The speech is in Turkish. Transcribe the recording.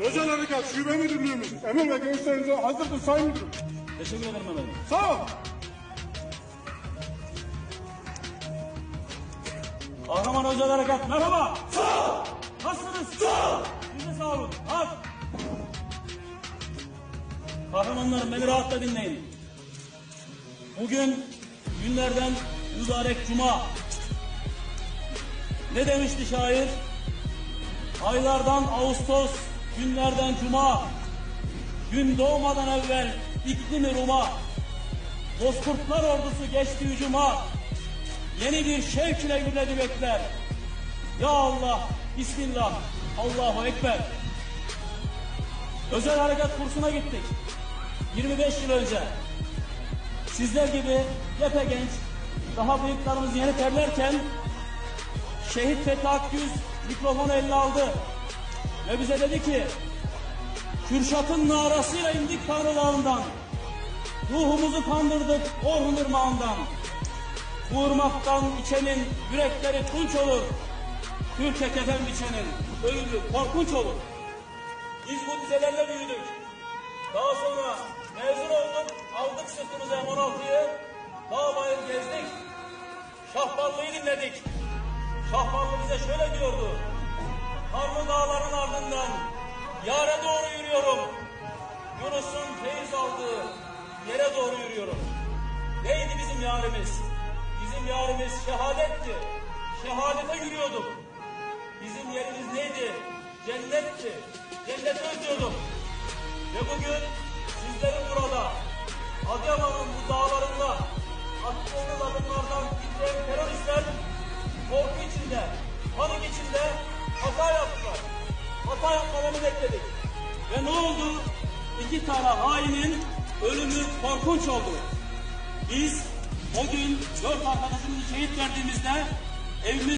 Özel Harekat Şube Müdürlüğümüz emir ve görüşlerinize hazırdır Sayın Müdürüm. Teşekkür ederim efendim. Sağ ol. Kahraman Özel Harekat merhaba. Sağ ol. Nasılsınız? Sağ ol. Siz de sağ olun. Hadi. Kahramanlarım beni rahatla dinleyin. Bugün günlerden mübarek cuma. Ne demişti şair? Aylardan Ağustos, günlerden cuma. Gün doğmadan evvel iklimi Rum'a. Bozkurtlar ordusu geçti hücuma. Yeni bir şevk ile gürledi bekler. Ya Allah, Bismillah, Allahu Ekber. Özel harekat kursuna gittik. 25 yıl önce. Sizler gibi yepe genç, daha bıyıklarımız yeni terlerken Şehit Fethi Akgüz mikrofonu eline aldı. Ve bize dedi ki Kürşat'ın narasıyla indik Tanrı Dağı'ndan. Ruhumuzu kandırdık Orhun Irmağı'ndan. Bu içenin yürekleri tunç olur. Türkiye kefen biçenin ölümü korkunç olur. Biz bu dizelerle büyüdük. Daha sonra mezun olduk, aldık sırtımıza M16'yı. Dağ bayır gezdik. Şahbarlı'yı dinledik. Şahbarlı bize şöyle diyordu. Yarimiz? Bizim yarimiz şehadetti. Şehadete yürüyorduk. Bizim yerimiz neydi? Cennetti. Cenneti özlüyorduk. Ve bugün sizlerin burada Adıyaman'ın bu dağlarında attığınız adımlardan titreyen teröristler korku içinde, panik içinde hata yaptılar. Hata yapmalarını bekledik. Ve ne oldu? İki tane hainin ölümü korkunç oldu. Biz o gün dört arkadaşımızı şehit verdiğimizde evimiz